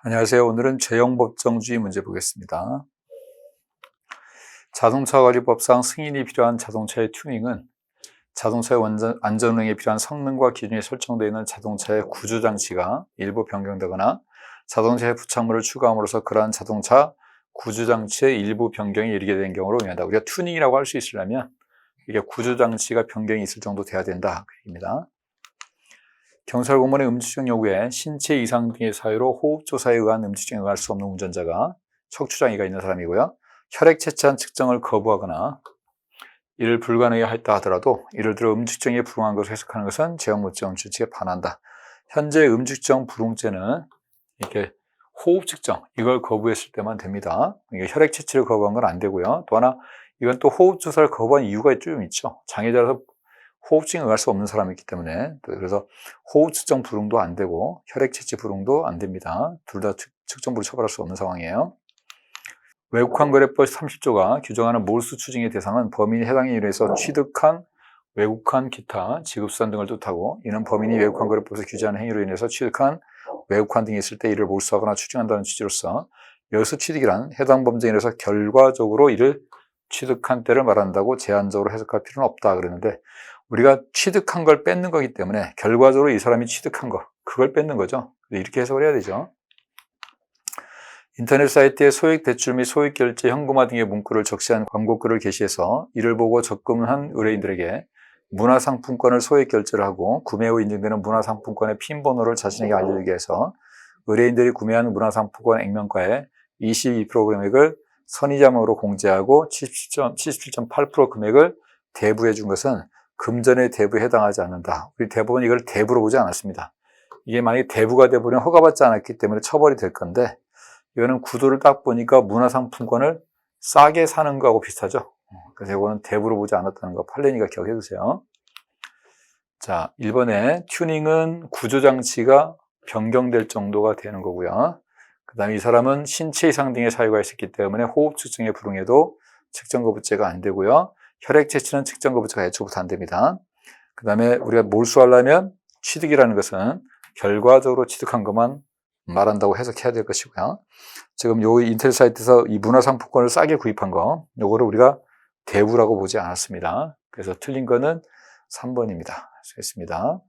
안녕하세요. 오늘은 죄형법정주의 문제 보겠습니다. 자동차 관리법상 승인이 필요한 자동차의 튜닝은 자동차의 안전능에 필요한 성능과 기준이 설정되어 있는 자동차의 구조장치가 일부 변경되거나 자동차에 부착물을 추가함으로써 그러한 자동차 구조장치의 일부 변경이 이르게 된 경우로 의미한다. 우리가 튜닝이라고 할 수 있으려면 이게 구조장치가 변경이 있을 정도 돼야 된다. 그 얘기입니다. 경찰 공무원의 음주증 요구에 신체 이상 등의 사유로 호흡조사에 의한 음주증에 응할 수 없는 운전자가 척추장애가 있는 사람이고요. 혈액 채취한 측정을 거부하거나 이를 불가능하였다 하더라도 이를 들어 음주증에 불응한 것을 해석하는 것은 제형물증 주치에 반한다. 현재 음주증 불응죄는 이렇게 호흡 측정 이걸 거부했을 때만 됩니다. 이게 혈액 채취를 거부한 건 안 되고요. 또 하나 이건 또 호흡 조사를 거부한 이유가 좀 있죠. 장애자라서 호흡증에 응할 수 없는 사람이 있기 때문에 그래서 호흡 측정 불응도 안 되고 혈액 채취 불응도 안 됩니다. 둘 다 측정부를 처벌할 수 없는 상황이에요. 외국환 거래법 30조가 규정하는 몰수 추징의 대상은 범인이 해당 일에서 취득한 외국환 기타 지급수단 등을 뜻하고 이는 범인이 외국환 거래법에서 규제하는 행위로 인해서 취득한 외국환 등이 있을 때 이를 몰수하거나 추징한다는 취지로서 여기서 취득이란 해당 범죄에 인해서 결과적으로 이를 취득한 때를 말한다고 제한적으로 해석할 필요는 없다 그랬는데 우리가 취득한 걸 뺏는 거기 때문에 결과적으로 이 사람이 취득한 거, 그걸 뺏는 거죠. 이렇게 해석을 해야 되죠. 인터넷 사이트에 소액 대출 및 소액 결제, 현금화 등의 문구를 적시한 광고글을 게시해서 이를 보고 적금한 의뢰인들에게 문화상품권을 소액 결제를 하고 구매 후 인증되는 문화상품권의 핀 번호를 자신에게 알려주기 위해서 의뢰인들이 구매한 문화상품권 액면가의 22% 금액을 선의자명으로 공제하고 77.8% 77 금액을 대부해 준 것은 금전의 대부에 해당하지 않는다. 우리 대부분 이걸 대부로 보지 않았습니다. 이게 만약에 대부가 돼버리면 허가받지 않았기 때문에 처벌이 될 건데 이거는 구도를 딱 보니까 문화상품권을 싸게 사는 거하고 비슷하죠. 그래서 이거는 대부로 보지 않았다는 거 팔레니가 기억해 두세요. 자, 1번에 튜닝은 구조장치가 변경될 정도가 되는 거고요. 그 다음에 이 사람은 신체 이상 등의 사유가 있었기 때문에 호흡 측정에 불응해도 측정 거부죄가 안 되고요. 혈액 채취는 측정 거부죄가 애초부터 안 됩니다. 그 다음에 우리가 몰수하려면 취득이라는 것은 결과적으로 취득한 것만 말한다고 해석해야 될 것이고요. 지금 요 인터넷 사이트에서 이 문화 상품권을 싸게 구입한 거, 요거를 우리가 대부라고 보지 않았습니다. 그래서 틀린 거는 3번입니다. 수고했습니다.